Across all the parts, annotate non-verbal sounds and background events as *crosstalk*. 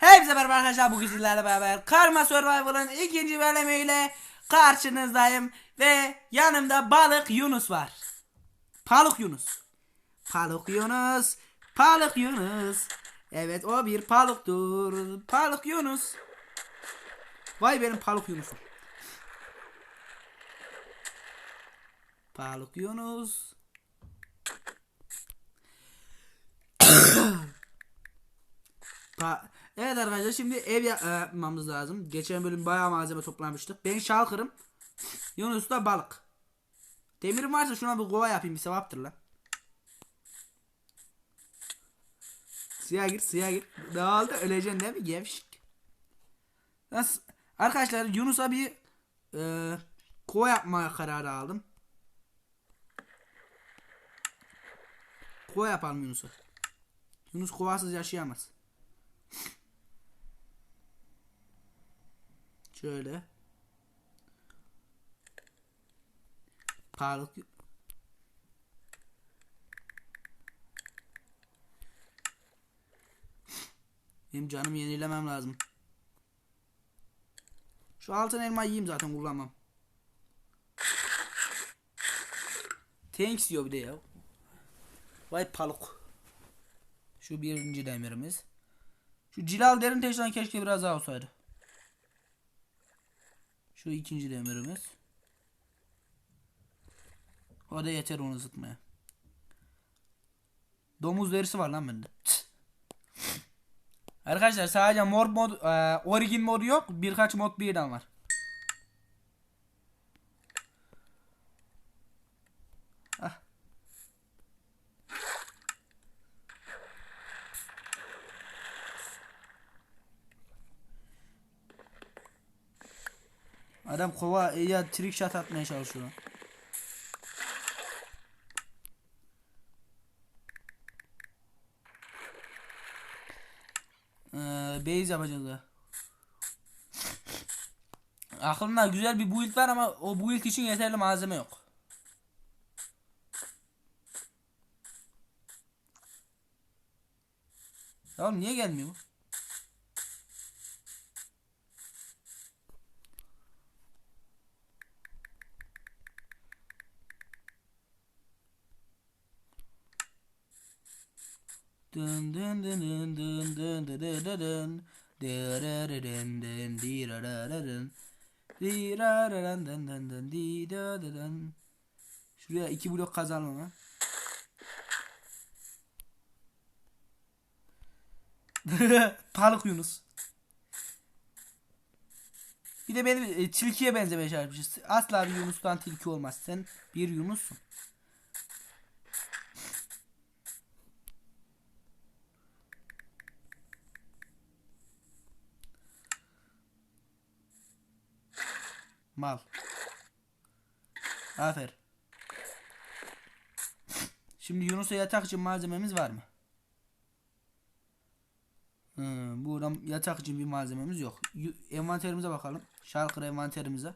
Hepsi merhaba arkadaşlar bugün sizlerle beraber Karma Survival'ın ikinci bölümüyle karşınızdayım ve yanımda balık Yunus var. Balık Yunus. Balık Yunus. Balık Yunus. Evet o bir balıktır. Balık Yunus. Vay benim balık Yunus'um. Balık Yunus. *coughs* Pa- evet arkadaşlar şimdi ev e, yapmamız lazım. Geçen bölüm bayağı malzeme toplamıştık. Ben şalkırım. Yunus da balık. Demirim varsa şuna bir kova yapayım bir sevaptır lan. Suya gir suya gir. Oldu öleceksin değil mi gevşik. Nasıl? Arkadaşlar Yunus'a bir e, kova yapmaya kararı aldım. Kova yapalım Yunus'a. Yunus kovasız yaşayamaz. Şöyle. Pahalık. Benim canım yenilemem lazım. Şu altın elma yiyeyim zaten kullanmam. Thanks diyor bir de ya. Vay paluk. Şu birinci demirimiz. Şu cilal derin teşden keşke biraz daha olsaydı. Şu ikinci demirimiz. O da yeter onu ısıtmaya. Domuz derisi var lan bende. Arkadaşlar sadece mor mod, e, origin modu yok. Birkaç mod birden var. Adam kova ya trick shot atmaya çalışıyor. Ee, base yapacağız da. Aklımda güzel bir build var ama o build için yeterli malzeme yok. Tamam niye gelmiyor bu? Dın dın dın dın dın dın dın dın dın dın. Şuraya iki blok kazalım lan. Balık Yunus. Bir de benim e, tilkiye benzemeye çalışmışız. Asla bir Yunus'tan tilki olmaz. Sen bir Yunus'sun. Mal. Aferin. Şimdi Yunus'a yatak için malzememiz var mı? Hmm, buradan yatak için bir malzememiz yok. Envanterimize bakalım. Şarkır envanterimize.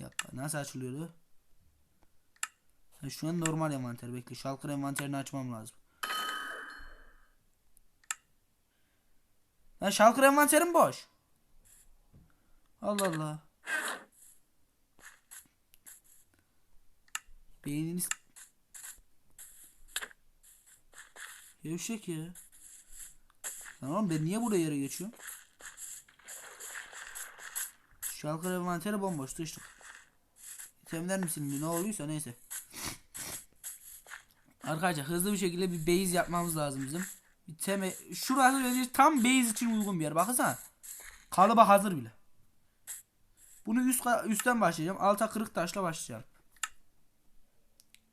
Dakika nasıl açılıyordu? Şu an normal envanter bekle. Şalkır envanterini açmam lazım. Lan şalkır envanterim boş. Allah Allah. Beyniniz Gevşek ya. Tamam ben niye buraya yere geçiyorum? Şalkır envanteri bomboş sıçtık. İtemler misin ne oluyorsa neyse. Arkadaşlar hızlı bir şekilde bir base yapmamız lazım bizim. Bir teme şurası tam base için uygun bir yer. Bakın Kalıba hazır bile. Bunu üst üstten başlayacağım. Alta kırık taşla başlayacağım.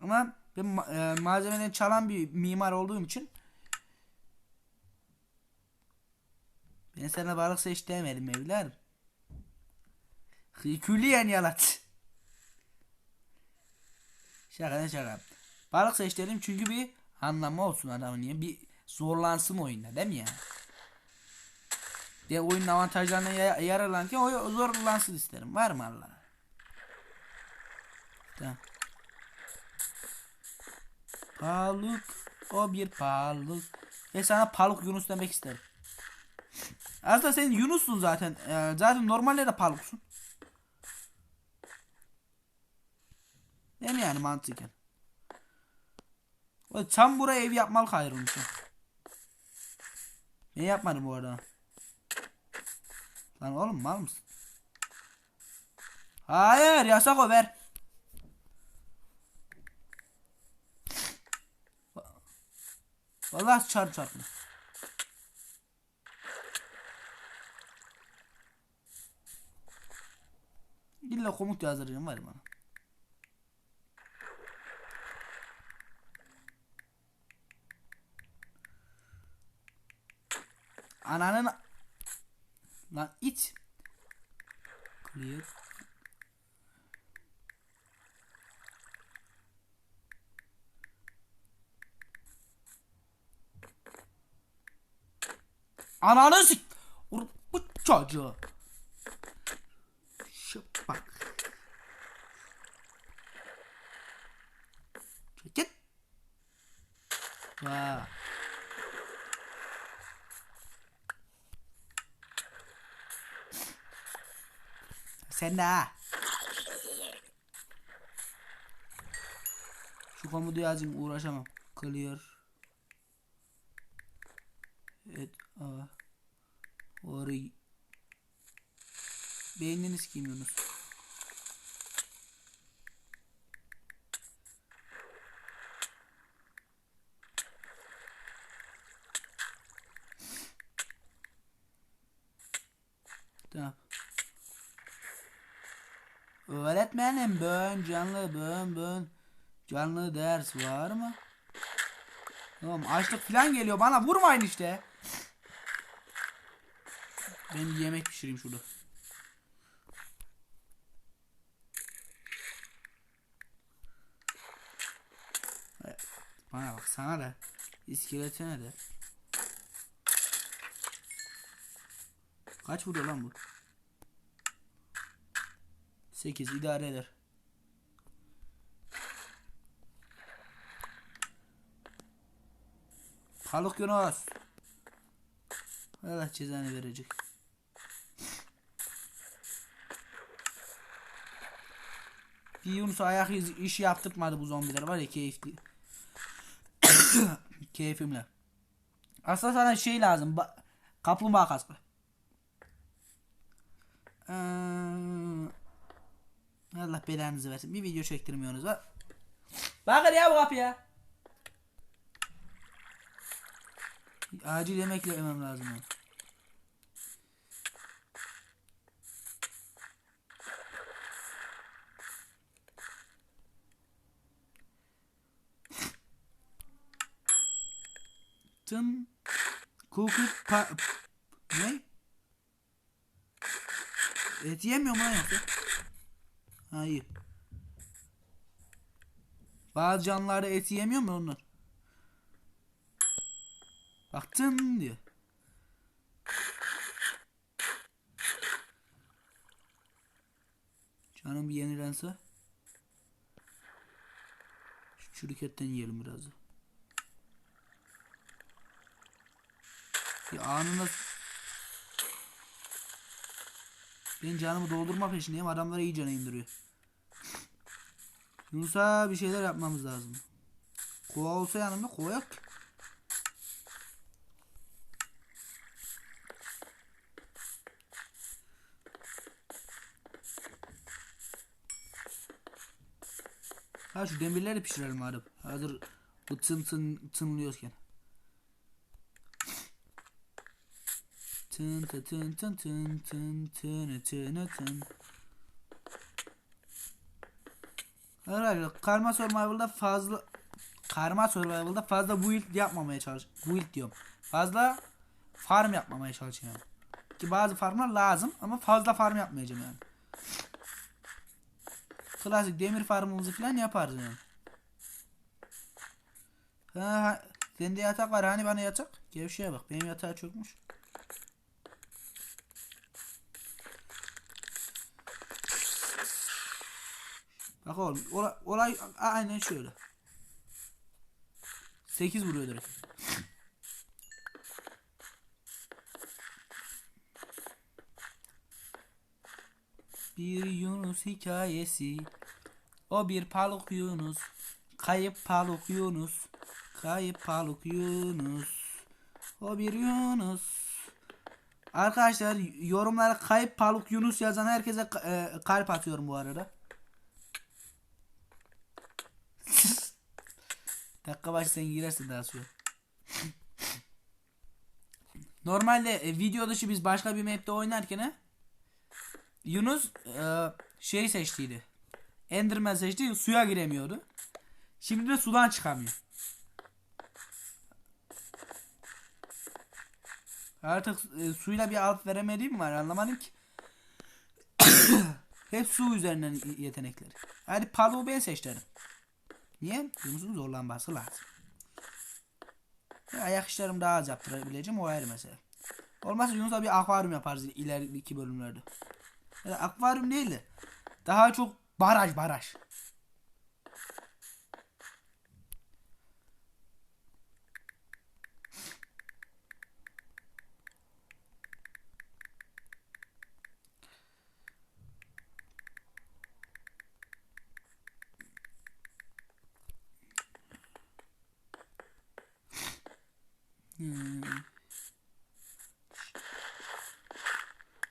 Ama ben ma- e, malzemeden çalan bir mimar olduğum için ben sana balık seç demedim evladım. Külliyen yalat. *laughs* Şaka ne şaka. Balık seç çünkü bir anlamı olsun adamın bir zorlansın oyunda değil mi ya? De oyunun avantajlarına ya- yararlanırken o zorlansın isterim. Var mı Allah? Tamam. Balık o bir balık Ve sana Paluk Yunus demek isterim. Aslında sen Yunus'sun zaten. Ee, zaten normalde de Paluk'sun. Değil mi yani mantıken? Tam buraya ev yapmalı hayrın için. Ne yapmadım bu arada? Lan oğlum mal mısın? Hayır yasak o ver. Vallahi çarp çarpma. İlla komut yazdıracağım var bana. Ananın lan it. Clear. Ananı sik. Bu çocuğu. Şu bak. Git. Vay. Sen de ha. Şu komodu yazayım uğraşamam. Clear. Evet. Aa. Orayı. Beynini sikeyim Yunus. Tamam. Öğretmenim bön canlı bön bön canlı ders var mı? Tamam açlık falan geliyor bana vurmayın işte. Ben yemek pişireyim şurada. Bana bak sana da iskeletine de. Kaç vuruyor lan bu? 8 idare eder. Haluk Yunus. Allah cezanı verecek. Bir Yunus ayak iz, iş yaptırmadı bu zombiler var ya keyifli. *coughs* Keyfimle. Aslında sana şey lazım. Ba- kaplumbağa kaskı. Ee, Allah belanızı versin. Bir video çektirmiyorsunuz var. Bakın ya bu kapıya. Acil yemek yemem lazım. onu. Tın Cookie pa ne? Et yemiyor mu lan yoksa? Hayır. Bazı canlılarda et yemiyor mu onlar? Baktın diyor. Canım bir yenilense. Şu çürük etten yiyelim biraz da. Bir anında ben canımı doldurmak peşindeyim adamları iyi cana indiriyor. Yunus'a bir şeyler yapmamız lazım. Kova olsa yanımda kova yok. Ha şu demirleri pişirelim abi. Hazır tın tın tınlıyorken. Tın tın tın tın tın tın tın tın tın. Arkadaşlar Karma Survival'da fazla Karma Survival'da fazla build yapmamaya çalış. Build diyorum. Fazla farm yapmamaya çalışıyorum. Ki bazı farmlar lazım ama fazla farm yapmayacağım yani. Klasik demir farmımızı falan yaparız yani. Ha, sende yatak var hani bana yatak? Gevşeye bak benim yatağa çökmüş. Bak oğlum olay, olay aynen şöyle. 8 vuruyor direkt. Bir Yunus hikayesi. O bir paluk Yunus. Kayıp paluk Yunus. Kayıp paluk Yunus. O bir Yunus. Arkadaşlar yorumlara kayıp paluk Yunus yazan herkese e, kalp atıyorum bu arada. Dakika başı sen girersin daha sonra. Normalde e, video dışı biz başka bir map'te oynarken he, Yunus e, şey seçtiydi. Enderman seçti suya giremiyordu. Şimdi de sudan çıkamıyor. Artık e, suyla bir alt veremediğim var anlamadım ki. *coughs* Hep su üzerinden yetenekleri. Hadi paluğu ben seçtim. Niye? Yunus'un zorlanması lazım. Ve ayak işlerimi daha az yaptırabileceğim o ayrı mesele. Olmazsa Yunus'a bir akvaryum yaparız ileriki bölümlerde. Ya da akvaryum değil de daha çok baraj baraj. Hmm.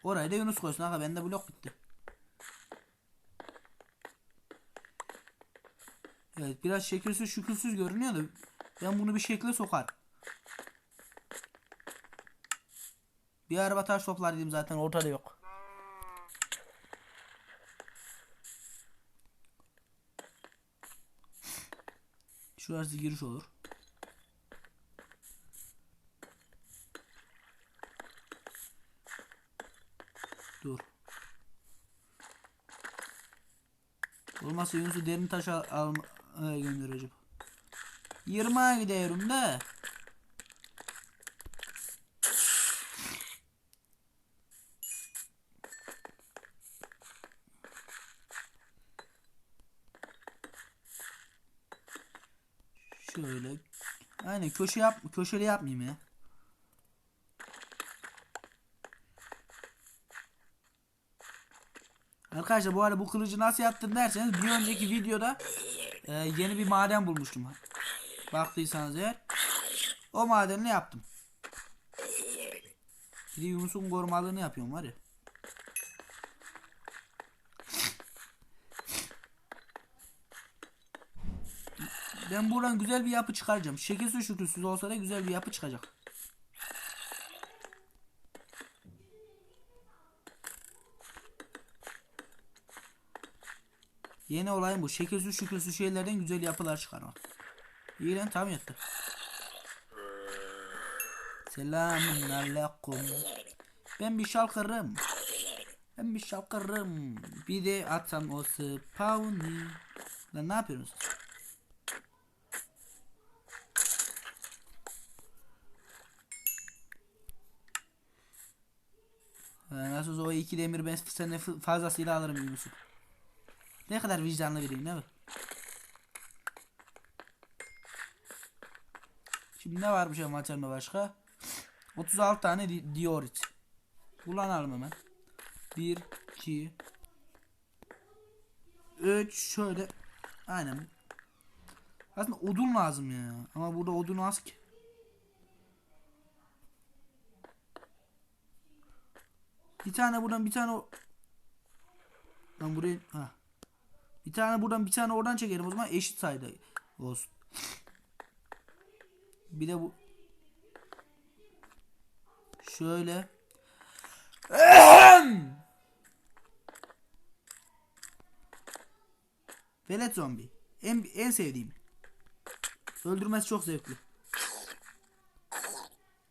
Orayı da Yunus koysun aga bende blok bitti. Evet biraz şekilsiz şükürsüz görünüyor da ben bunu bir şekle sokar. Bir araba taş toplar dedim zaten ortada yok. Şurası giriş olur. Dur. Olmazsa Yunus'u derin taşa almaya göndereceğim. 20'a gidiyorum da. Şöyle. Aynen köşe yap köşeli yapmayayım ya. Arkadaşlar bu arada bu kılıcı nasıl yaptın derseniz bir önceki videoda e, yeni bir maden bulmuştum. Baktıysanız eğer o madenini yaptım. Bir de Yunus'un korumalığını yapıyorum var ya. Ben buradan güzel bir yapı çıkaracağım. Şekilsiz şükürsüz olsa da güzel bir yapı çıkacak. Yeni olayım bu. Şekilsiz şükürsüz şeylerden güzel yapılar çıkarmak. Lan tam yattı. Selamun aleyküm. Ben bir şalkırım. Ben bir şalkırım. Bir de atsam o spawni. Lan ne yapıyorsunuz? Nasıl o iki demir ben senden fazlasıyla alırım Yunus'u. Ne kadar vicdanlı biriyim değil mi? Şimdi ne varmış maçlarında başka? 36 tane di diorit. Kullanalım hemen. 1 2 3 şöyle. Aynen. Aslında odun lazım ya. Ama burada odun az ki. Bir tane buradan bir tane o... Lan buraya ha. Bir tane buradan bir tane oradan çekelim o zaman eşit sayıda olsun. Bir de bu şöyle Velet zombi. En, en sevdiğim. Öldürmesi çok zevkli.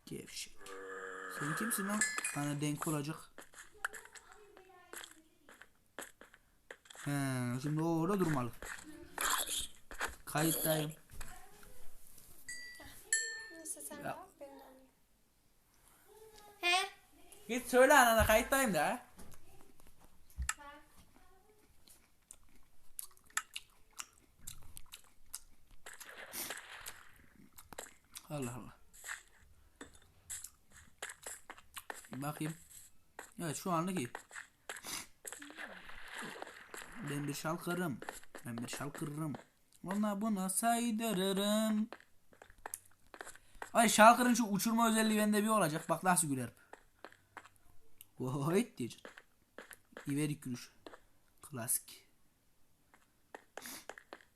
Gevşek. Sen kimsin lan? Bana denk olacak. He, şimdi o orada durmalı. Kayıttayım. Neyse sen Ya. al ben de alayım. He? Git söyle anana kayıttayım da. Allah Allah. Bakayım. Evet şu anlık iyi. Ben bir şalkırım. Ben bir şalkırım. Ona buna saydırırım. Ay şalkırın şu uçurma özelliği bende bir olacak. Bak nasıl gülerim. Vay diyeceksin. İverik gülüş. Klasik.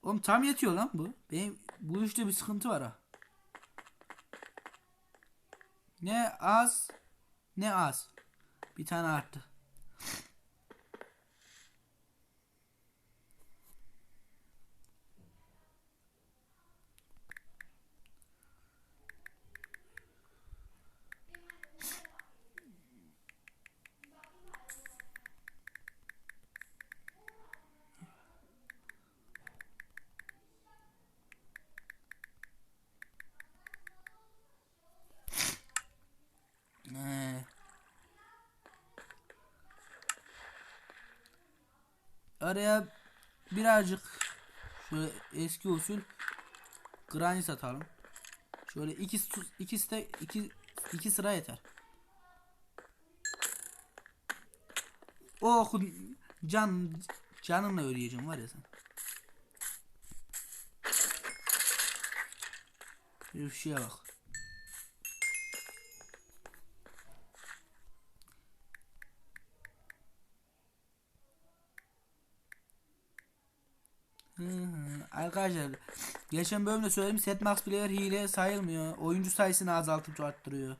Oğlum tam yetiyor lan bu. Benim bu işte bir sıkıntı var ha. Ne az ne az. Bir tane arttı. Araya birazcık şöyle eski usul granit atalım. Şöyle iki ikisi de iki iki sıra yeter. Oh can canınla ödeyeceğim var ya sen. Bir şeye bak. Arkadaşlar geçen bölümde söyledim set max player hile sayılmıyor. Oyuncu sayısını azaltıp arttırıyor.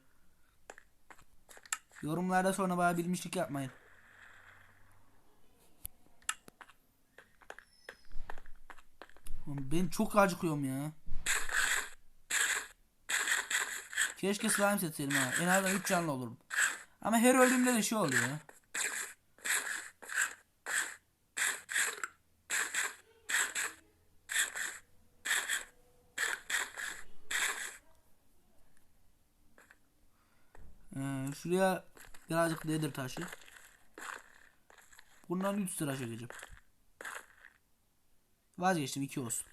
Yorumlarda sonra bana bilmişlik yapmayın. Ben çok acıkıyorum ya. Keşke slime setseydim ha. En azından 3 canlı olurum. Ama her öldüğümde de şey oluyor ya. Ee, şuraya birazcık nedir taşı. Bundan 3 sıra çekeceğim. Vazgeçtim 2 olsun.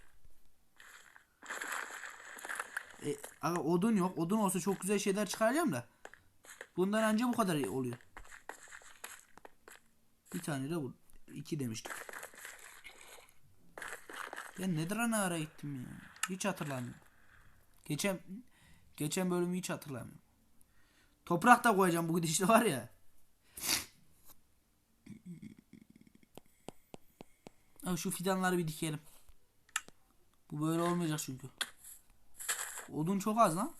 E, aga odun yok. Odun olsa çok güzel şeyler çıkaracağım da. Bundan önce bu kadar oluyor. Bir tane de bu. iki demiştim. Ben nedir ana ara gittim ya. Hiç hatırlamıyorum. Geçen geçen bölümü hiç hatırlamıyorum. Toprak da koyacağım bu gidişte var ya. Şu fidanları bir dikelim. Bu böyle olmayacak çünkü. Odun çok az lan.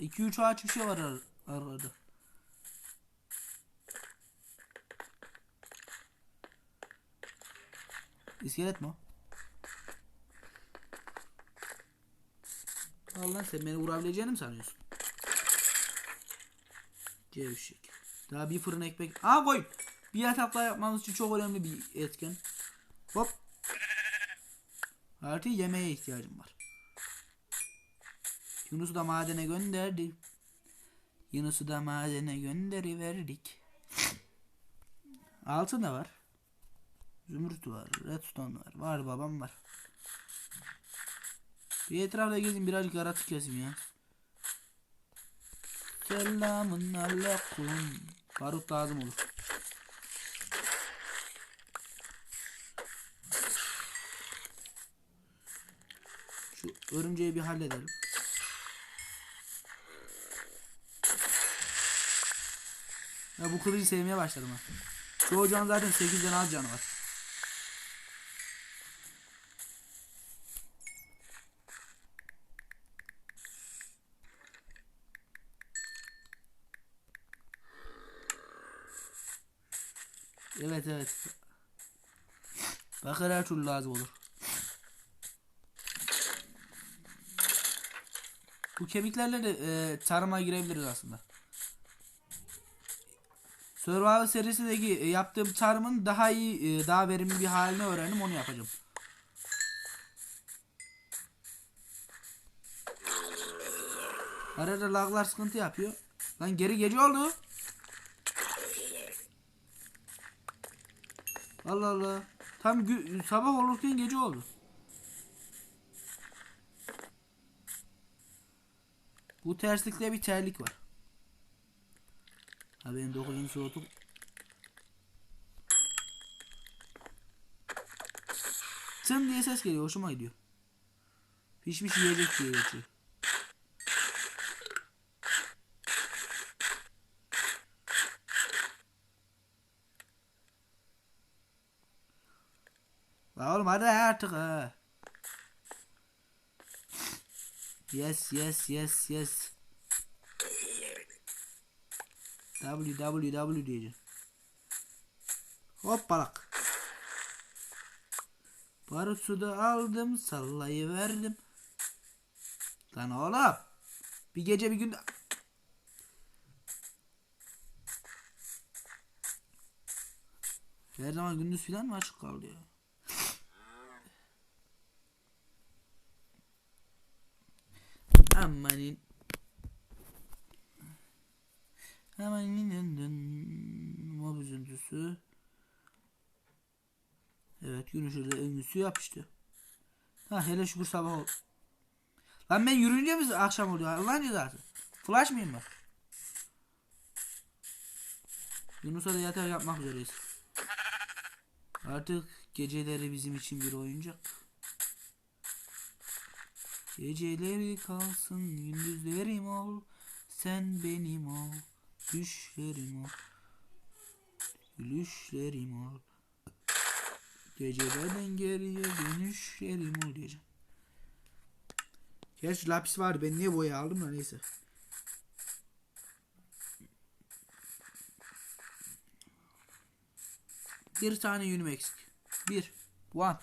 2-3 ağaç bir şey var ar arada. İskelet mi o? Allah sen beni vurabileceğini mi sanıyorsun? Gevşek. Daha bir fırın ekmek. Aa koy. Bir yatakla yapmamız için çok önemli bir etken. Hop. Artı yemeğe ihtiyacım var. Yunus'u da madene gönderdi. Yunus'u da madene gönderiverdik. Altın da var. Zümrüt var. Redstone var. Var babam var. Bir etrafta gezin birazcık yaratık kesim ya. Selamun aleyküm. Barut lazım olur. Şu örümceği bir halledelim. Ya bu kılıcı sevmeye başladım ha. Çoğu can zaten 8'den az canı var. Evet evet. Bakır her türlü lazım olur. Bu kemiklerle de e, tarıma girebiliriz aslında. Survival serisindeki e, yaptığım tarımın daha iyi, e, daha verimli bir halini öğrendim onu yapacağım. Arada laglar sıkıntı yapıyor. Lan geri gece oldu. Allah Allah. Tam sabah olurken gece oldu. Bu terslikte bir terlik var. Ha benim 9. soğutuk. Tın diye ses geliyor. Hoşuma gidiyor. Pişmiş yiyecek diye geçiyor. La oğlum hadi artık. Yes yes yes yes. www diyeceğim. Hoppalak. Barutu da aldım sallayıverdim. Lan oğlum. Bir gece bir gün Her zaman gündüz filan mı açık kaldı ya? Amanin Amanin Mob üzüntüsü Evet gün ışığında öngüsü yapıştı. Ha hele şükür sabah oldu. Lan ben yürüyünce mi akşam oluyor? Allah'ın cezası. Flash mıyım ben? Yunus'a da yatar yapmak üzereyiz. Artık geceleri bizim için bir oyuncak. Geceleri kalsın gündüzlerim ol. Sen benim ol. Düşlerim ol. Gülüşlerim ol. Gecelerden geriye dönüşlerim ol diyeceğim. Gerçi lapis vardı ben niye boya aldım da neyse. Bir tane yünüm eksik. Bir. One.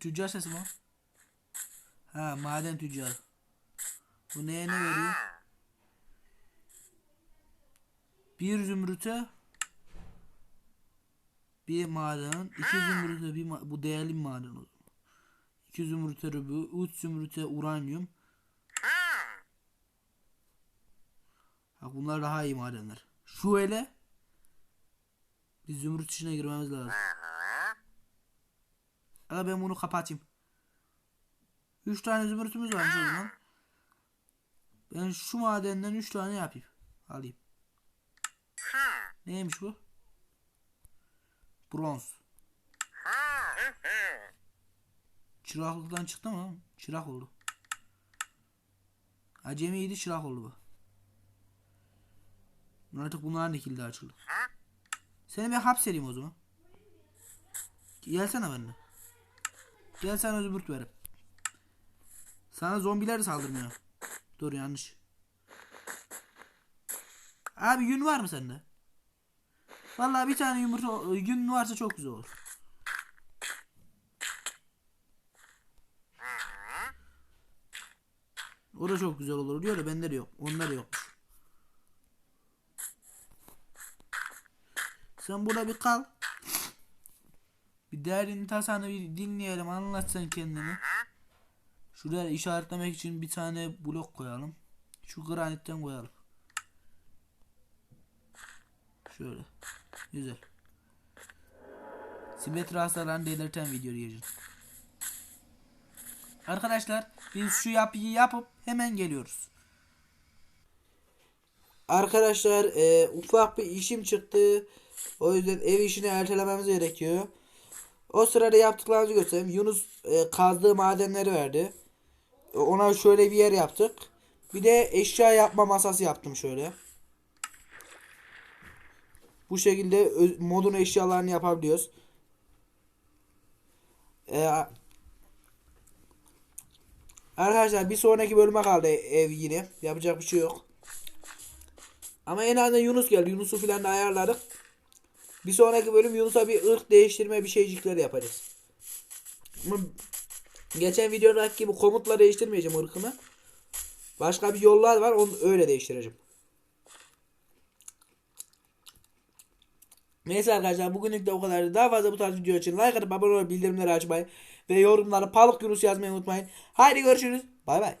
Tüccar, tüccar sesi mi? Ha maden tüccarı. Bu neye ne veriyor? Bir zümrüte bir maden, iki zümrüte bir ma- bu değerli bir maden o zaman. İki zümrüte rübü, üç zümrüte uranyum. Ha bunlar daha iyi madenler. Şu ele bir zümrüt içine girmemiz lazım. Ama ben bunu kapatayım. Üç tane zümrütümüz varmış o zaman. Ben şu madenden 3 tane yapayım. Alayım. Neymiş bu? Bronz. Çıraklıktan çıktı mı? Çırak oldu. Acemiydi çırak oldu bu. Artık bunların ikili açıldı. Seni ben hapsedeyim o zaman. Gelsene benimle. Gel sana zümrüt verip. Sana zombiler saldırmıyor. Dur yanlış. Abi yün var mı sende? Vallahi bir tane yumurta yün varsa çok güzel olur. O da çok güzel olur diyor da bende de yok. Onda da yokmuş. Sen burada bir kal. Bir derdini tasanı bir dinleyelim. Anlat sen kendini. Şuraya işaretlemek için bir tane blok koyalım. Şu granitten koyalım. Şöyle. Güzel. Simetri hasarlarını belirten video diyeceğim. Arkadaşlar biz şu yapıyı yapıp hemen geliyoruz. Arkadaşlar e, ufak bir işim çıktı. O yüzden ev işini ertelememiz gerekiyor. O sırada yaptıklarımızı göstereyim. Yunus e, kazdığı madenleri verdi. E, Ona şöyle bir yer yaptık. Bir de eşya yapma masası yaptım şöyle. Bu şekilde modun eşyalarını yapabiliyoruz. Ee, arkadaşlar bir sonraki bölüme kaldı ev yine. Yapacak bir şey yok. Ama en azından Yunus geldi. Yunus'u filan da ayarladık. Bir sonraki bölüm Yunus'a bir ırk değiştirme bir şeycikler yapacağız. Ama geçen videodaki gibi komutla değiştirmeyeceğim ırkımı. Başka bir yollar var onu öyle değiştireceğim. Neyse arkadaşlar bugünlük de o kadardı. Daha fazla bu tarz video için like atıp abone olup bildirimleri açmayı ve yorumlara Palık Yunus yazmayı unutmayın. Haydi görüşürüz. Bay bay.